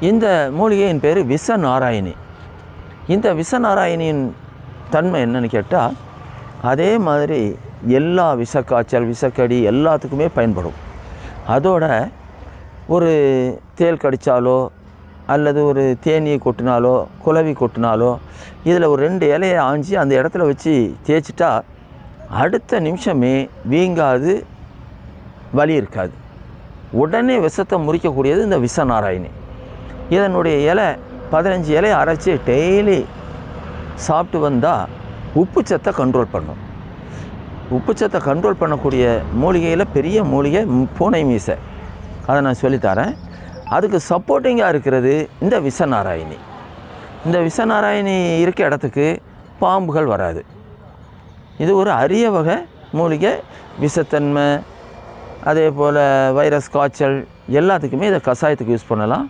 இந்த மூலிகையின் பேர் விச நாராயணி இந்த விஷ நாராயணியின் தன்மை என்னன்னு கேட்டால் அதே மாதிரி எல்லா விஷக்காய்ச்சல் விஷக்கடி எல்லாத்துக்குமே பயன்படும். அதோட ஒரு தேள் கடித்தாலோ அல்லது ஒரு தேனியை கொட்டினாலோ குலவி கொட்டினாலோ இதில் ஒரு ரெண்டு இலையை ஆஞ்சி அந்த இடத்துல வச்சு தேய்ச்சிட்டா அடுத்த நிமிஷமே வீங்காது வலி இருக்காது. உடனே விஷத்தை முறிக்கக்கூடியது இந்த விஷ நாராயணி இதனுடைய இலை பதினஞ்சு இலையை அரைச்சி டெய்லி சாப்பிட்டு வந்தால் உப்புச்சத்தை கண்ட்ரோல் பண்ணும். உப்புச்சத்தை கண்ட்ரோல் பண்ணக்கூடிய மூலிகையில் பெரிய மூலிகை பூனை மீசை. அதை நான் சொல்லித்தரேன் அதுக்கு சப்போர்ட்டிங்காக இருக்கிறது இந்த விஷநாராயணி இந்த விஷநாராயணி இருக்க இடத்துக்கு பாம்புகள் வராது. இது ஒரு அரிய வகை மூலிகை விஷத்தன்மை அதே போல் வைரஸ் காய்ச்சல் எல்லாத்துக்குமே இதை கஷாயத்துக்கு யூஸ் பண்ணலாம்.